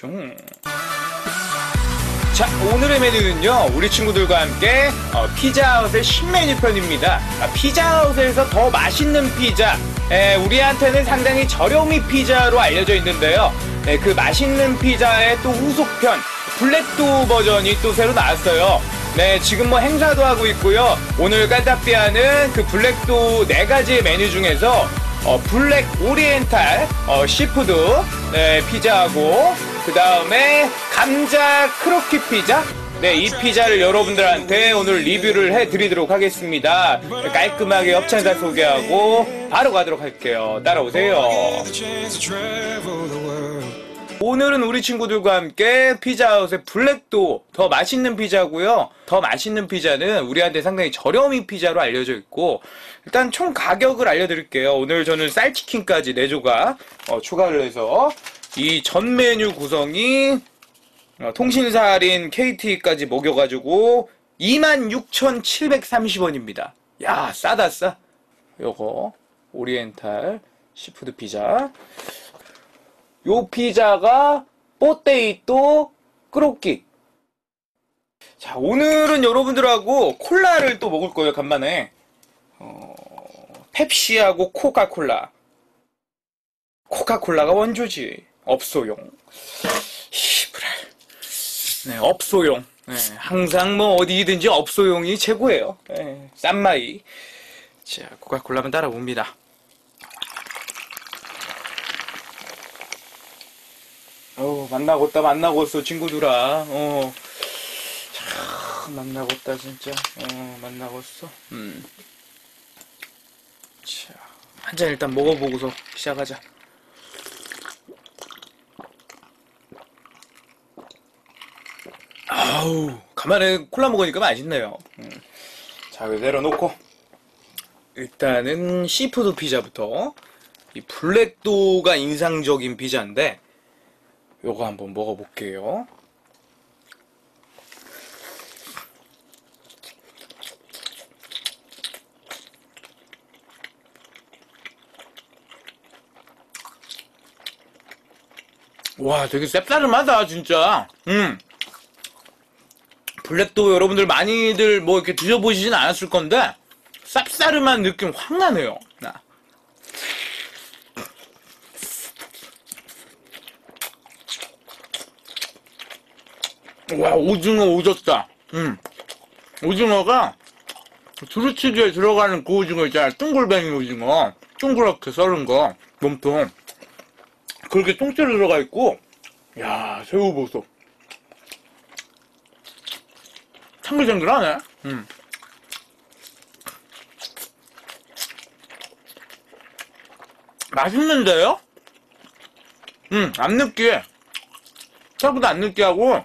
슝. 자, 오늘의 메뉴는요, 우리 친구들과 함께 어, 피자헛의 신메뉴 편입니다. 아, 피자헛에서 더 맛있는 피자, 에, 우리한테는 상당히 저렴이 피자로 알려져 있는데요. 에, 그 맛있는 피자의 또 후속편, 블랙도 버전이 또 새로 나왔어요. 네, 지금 뭐 행사도 하고 있고요. 오늘 까딱비아는 그 블랙도 네 가지의 메뉴 중에서 어, 블랙 오리엔탈 어, 시푸드 네, 피자하고 그 다음에 감자 크로키 피자 네, 이 피자를 여러분들한테 오늘 리뷰를 해드리도록 하겠습니다. 깔끔하게 협찬사 소개하고 바로 가도록 할게요. 따라오세요. 오늘은 우리 친구들과 함께 피자헛의 블랙도 더 맛있는 피자고요. 더 맛있는 피자는 우리한테 상당히 저렴이 피자로 알려져 있고 일단 총 가격을 알려드릴게요. 오늘 저는 쌀치킨까지 4조각 어, 추가를 해서 이 전 메뉴 구성이 어, 통신사 할인 KT까지 먹여가지고 26,730원입니다. 야 싸다 싸. 요거 오리엔탈 시푸드 피자. 요 피자가 뽀테이또 크로키. 자, 오늘은 여러분들하고 콜라를 또 먹을 거예요, 간만에. 어, 펩시하고 코카콜라. 코카콜라가 원조지. 업소용. 시브랄. 네, 업소용. 네, 항상 뭐 어디든지 업소용이 최고예요. 네, 싼 마이. 자, 코카콜라 한번 따라봅니다. 어 만나고다 만나고 있어 친구들아 어 참, 만나고다 진짜 어 만나고 있어 음자 한 잔 일단 먹어보고서 시작하자 아우 간만에 콜라 먹으니까 맛있네요 음. 자 이거 내려놓고 일단은 시푸드 피자부터 이 블랙도가 인상적인 피자인데 요거 한번 먹어볼게요. 와, 되게 쌉싸름하다, 진짜. 음. 블랙도 여러분들 많이들 뭐 이렇게 드셔보시진 않았을 건데, 쌉싸름한 느낌 확 나네요. 나. 와 오징어 오졌다. 음 오징어가 두루치기에 들어가는 그 오징어 있잖아 둥글뱅이 오징어 둥그렇게 썰은 거 몸통 그렇게 통째로 들어가 있고 야 새우 보소 탱글탱글하네. 음. 맛있는데요? 음, 안 느끼해. 생각보다 안 느끼하고,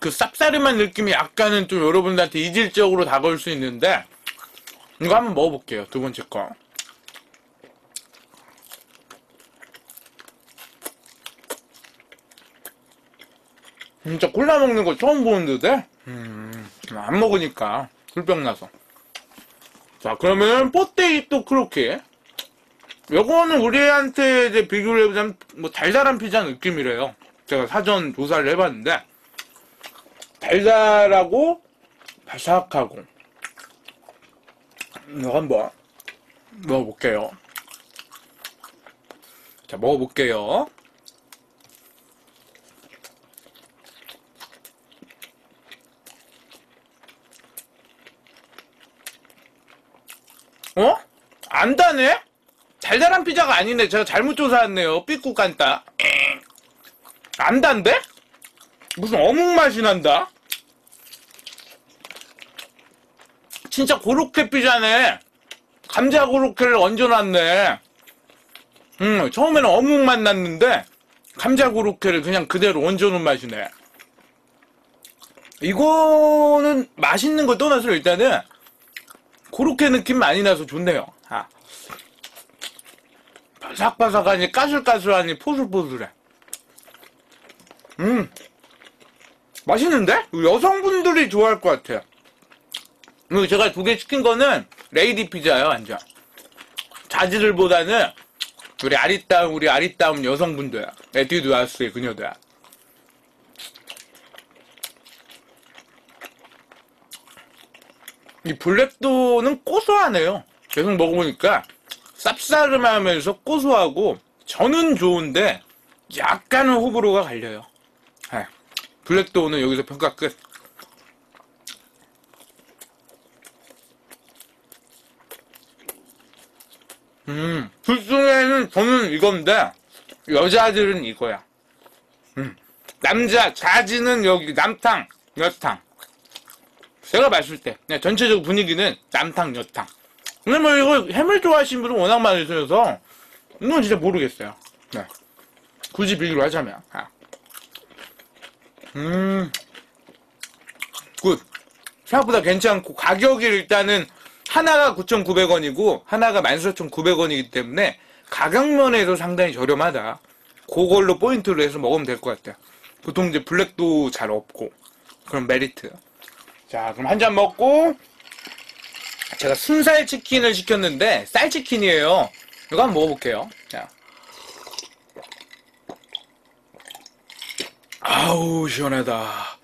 그 쌉싸름한 느낌이 약간은 좀 여러분들한테 이질적으로 다가올 수 있는데 이거 한번 먹어볼게요 두 번째 거 진짜 콜라 먹는 거 처음 보는데 음, 안 먹으니까 술병 나서 자 그러면 뽀테이또 크로키 요거는 우리한테 이제 비교를 해보자면 뭐 달달한 피자 느낌이래요 제가 사전 조사를 해봤는데 달달하고 바삭하고 이거 한번 먹어볼게요. 자 먹어볼게요. 어? 안 다네? 달달한 피자가 아니네. 제가 잘못 조사했네요. 삐꾸 깐다. 안 단데? 무슨 어묵 맛이 난다? 진짜 고로케 피자네. 감자 고로케를 얹어놨네. 음, 처음에는 어묵 맛 났는데, 감자 고로케를 그냥 그대로 얹어놓은 맛이네. 이거는 맛있는 거 떠나서 일단은, 고로케 느낌 많이 나서 좋네요. 바삭바삭하니 까슬까슬하니 포슬포슬해. 음. 맛있는데? 여성분들이 좋아할 것 같아요. 그리고 제가 두 개 시킨 거는 레이디 피자예요, 완전. 자질들보다는 우리 아리따움, 우리 아리따움 여성분들. 에뛰드아스의 그녀들. 이 블랙도는 고소하네요. 계속 먹어보니까 쌉싸름하면서 고소하고 저는 좋은데 약간은 호불호가 갈려요. 네. 블랙도는 여기서 평가 끝. 음, 둘 중에는 저는 이건데 여자들은 이거야. 음, 남자 자지는 여기 남탕, 여탕. 제가 봤을 때 전체적 분위기는 남탕, 여탕. 근데 뭐 이거 해물 좋아하시는 분은 워낙 많으셔서 이건 진짜 모르겠어요. 네. 굳이 비교를 하자면. 아. 음, 굿. 생각보다 괜찮고 가격이 일단은 하나가 9,900원이고 하나가 14,900원이기 때문에 가격 면에서 상당히 저렴하다. 그걸로 포인트를 해서 먹으면 될 것 같아요. 보통 이제 블랙도 잘 없고 그런 메리트. 자, 그럼 한 잔 먹고 제가 순살 치킨을 시켰는데 쌀 치킨이에요. 이거 한번 먹어볼게요. 자. 아우 시원하다.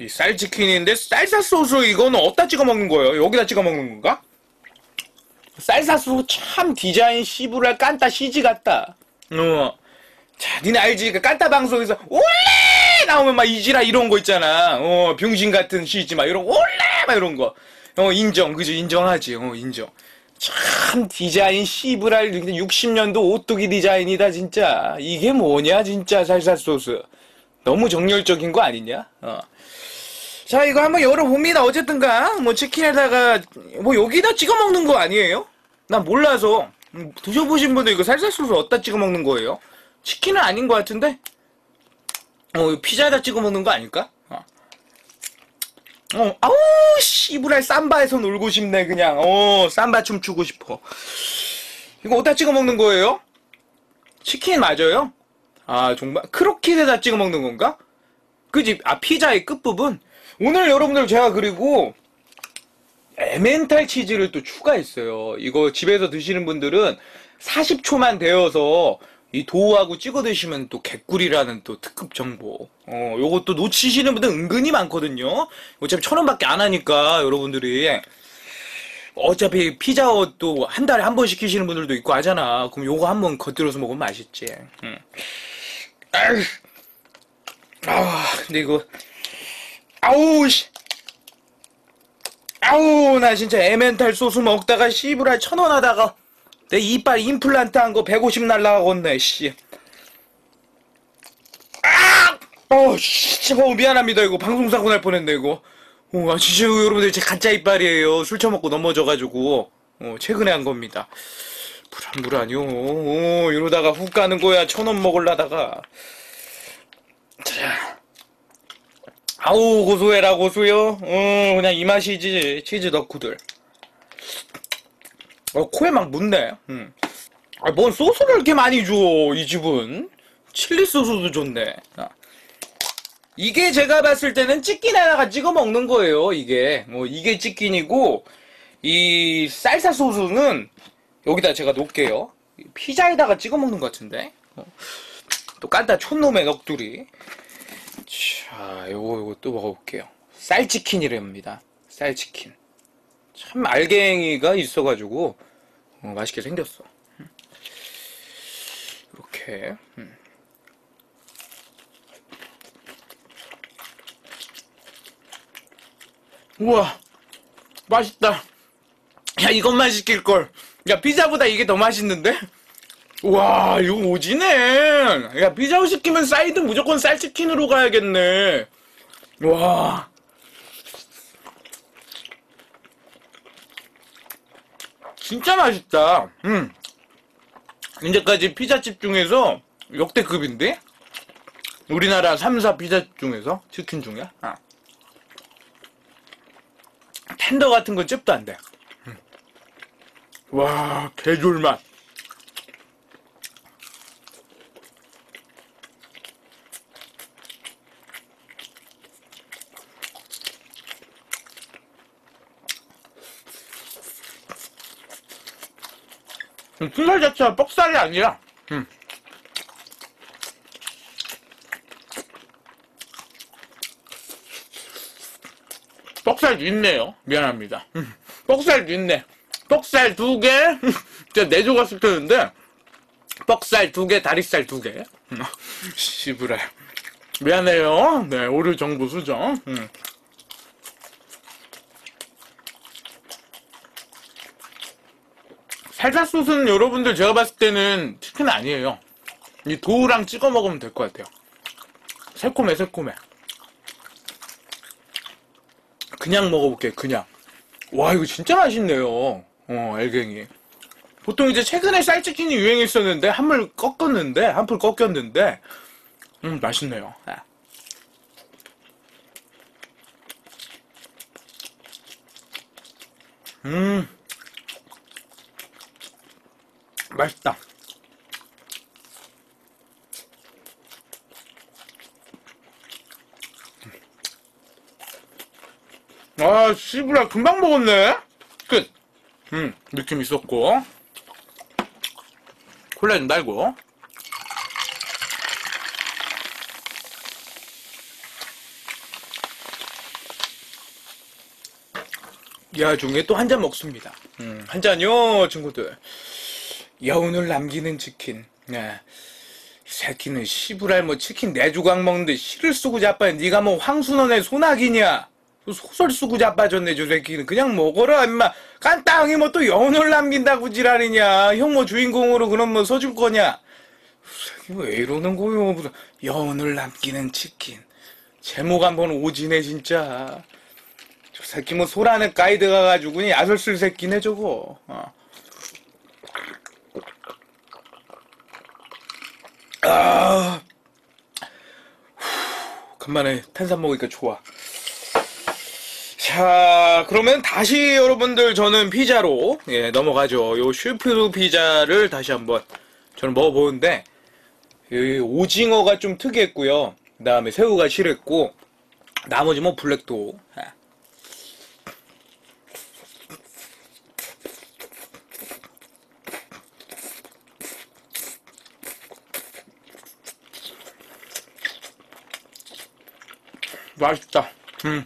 이 쌀 치킨인데 쌀사 소스 이거는 어디다 찍어 먹는 거예요? 여기다 찍어 먹는 건가? 쌀사 소스 참 디자인 씨부랄 깐따 CG 같다. 어. 자, 니네 알지? 그 깐따 방송에서 올레 나오면 막 이지라 이런 거 있잖아. 어, 병신 같은 CG 막 이런 거, 올레 막 이런 거. 어, 인정. 그죠? 인정하지. 어, 인정. 참 디자인 씨부랄 60년도 오뚜기 디자인이다 진짜. 이게 뭐냐 진짜 살사 소스. 너무 정열적인 거 아니냐? 어. 자, 이거 한번 열어봅니다. 어쨌든가, 뭐, 치킨에다가, 뭐, 여기다 찍어 먹는 거 아니에요? 난 몰라서. 음, 드셔보신 분들 이거 살살 소스 어디다 찍어 먹는 거예요? 치킨은 아닌 것 같은데? 어, 피자에다 찍어 먹는 거 아닐까? 어. 어, 아우, 씨부랄 삼바에서 놀고 싶네, 그냥. 어, 삼바 춤 추고 싶어. 이거 어디다 찍어 먹는 거예요? 치킨 맞아요? 아, 정말. 크로켓에다 찍어 먹는 건가? 그지? 아, 피자의 끝부분? 오늘 여러분들 제가 그리고 에멘탈 치즈를 또 추가했어요. 이거 집에서 드시는 분들은 40초만 데워서 이 도우하고 찍어 드시면 또 개꿀이라는 또 특급 정보. 어, 요것도 놓치시는 분들 은근히 많거든요. 어차피 천 원밖에 안 하니까 여러분들이 어차피 피자도 한 달에 한 번 시키시는 분들도 있고 하잖아. 그럼 요거 한 번 겉들여서 먹으면 맛있지. 응. 아, 근데 이거 아우 씨. 아우 나 진짜 에멘탈 소스 먹다가 씨부라 천원 하다가 내 이빨 임플란트 한 거 150 날라가겠네 씨. 아! 어, 씨, 어, 미안합니다 이거 방송 사고 날 뻔했네 이거. 어, 아, 진짜 여러분들 제 가짜 이빨이에요. 술 처먹고 넘어져가지고 어, 최근에 한 겁니다. 불안불안요. 어, 이러다가 훅 가는 거야 천 원 먹을라다가. 자. 아우 고소해라 고소요. 어 그냥 이 맛이지 치즈 덕후들. 어 코에 막 묻네. 음. 아 뭔 소스를 이렇게 많이 줘 이 집은. 칠리 소스도 좋네. 아. 이게 제가 봤을 때는 치킨에다가 찍어 먹는 거예요. 이게 뭐 이게 치킨이고 이 쌀사 소스는 여기다 제가 놓을게요. 피자에다가 찍어 먹는 것 같은데. 어. 또 깐다 촌놈의 넋두리. 자, 요거 요거 또 먹어볼게요. 쌀치킨이랍니다. 쌀치킨. 참 알갱이가 있어가지고 어, 맛있게 생겼어. 음. 이렇게. 음. 우와, 맛있다. 야, 이것만 시킬 걸. 야, 피자보다 이게 더 맛있는데? 와, 이거 오지네. 야, 피자 시키면 사이드 무조건 쌀치킨으로 가야겠네. 와. 진짜 맛있다. 음. 이제까지 피자집 중에서 역대급인데? 우리나라 3, 4 피자 중에서? 치킨 중에? 아. 텐더 같은 건 찝도 안 돼. 음. 와, 개줄맛. 순살 자체가 뻑살이 아니라, 음. 뻑살도 있네요. 미안합니다. 음, 뻑살도 있네. 뻑살 두 개, 진짜 네 조각 시켰는데, 뻑살 두 개, 다리살 두 개. 음, 씨부라. 미안해요. 네, 오류 정보 수정. 음. 살사 소스는 여러분들 제가 봤을 때는 치킨 아니에요. 이 도우랑 찍어 먹으면 될 것 같아요. 새콤해, 새콤해. 그냥 먹어볼게요, 그냥. 와, 이거 진짜 맛있네요. 어, 알갱이. 보통 이제 최근에 쌀치킨이 유행했었는데, 한물 꺾었는데, 한풀 꺾였는데, 음, 맛있네요. 아. 음. 맛있다. 아, 씨부라, 금방 먹었네? 끝. 음, 느낌 있었고. 콜라 좀 달고. 야, 중에 또 한 잔 먹습니다. 음, 한 잔요, 친구들. 여운을 남기는 치킨. 네. 이 새끼는 시부랄 뭐 치킨 네 조각 먹는데 씨를 쓰고 자빠야 네가 뭐 황순원의 소나기냐? 소설 쓰고 자빠졌네 저 새끼는. 그냥 먹어라 임마. 깐땅이 뭐 또 여운을 남긴다고 지랄이냐? 형 뭐 주인공으로 그럼 뭐 서줄 거냐? 이 새끼 왜 이러는 거요? 무슨 여운을 남기는 치킨. 제목 한번 오지네 진짜. 저 새끼 뭐 소라는 가이드 가가지고 그냥 야설 쓸 새끼네 저거. 어. 아, 후, 간만에 탄산 먹으니까 좋아. 자, 그러면 다시 여러분들 저는 피자로 예, 넘어가죠. 요 슈프 피자를 다시 한번 저는 먹어보는데 이 오징어가 좀 특이했고요. 그 다음에 새우가 실했고 나머지 뭐 블랙도 맛있다. 음.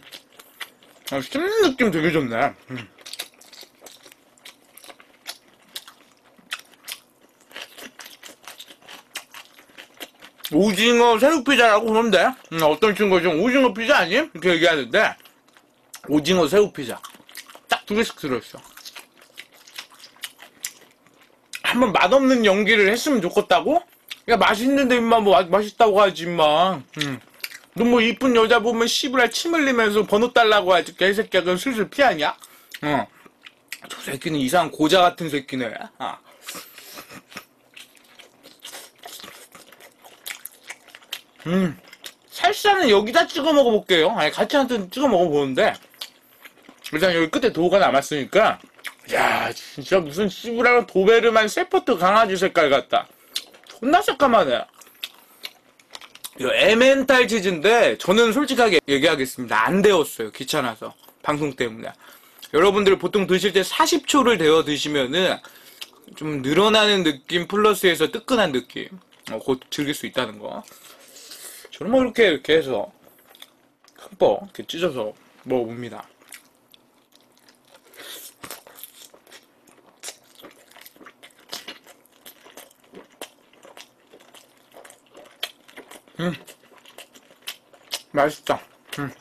아, 씹는 느낌 되게 좋네. 음. 오징어 새우 피자라고 그러는데 음, 어떤 친구가 좀 오징어 피자 아님? 이렇게 얘기하는데 오징어 새우 피자 딱 두 개씩 들어있어. 한번 맛없는 연기를 했으면 좋겠다고? 야 맛있는데 임마 뭐 마- 맛있다고 하지 임마. 음. 너뭐 이쁜 여자 보면 씨부랄 침 흘리면서 번호 달라고 하지 개새끼야 그럼 슬슬 피하냐? 어. 저 새끼는 이상한 고자 같은 새끼네. 아. 음. 살사는 여기다 찍어 먹어볼게요. 아니 같이 한번 찍어 먹어보는데 일단 여기 끝에 도가 남았으니까 야 진짜 무슨 씨부랄 도베르만 세퍼트 강아지 색깔 같다. 존나 새까만해. 에멘탈 치즈인데 저는 솔직하게 얘기하겠습니다. 안 데웠어요. 귀찮아서 방송 때문에. 여러분들 보통 드실 때 40초를 데워 드시면은 좀 늘어나는 느낌 플러스에서 뜨끈한 느낌 어, 곧 즐길 수 있다는 거. 저는 뭐 이렇게 이렇게 해서 흠뻑 이렇게 찢어서 먹어봅니다. 맛있다. 음.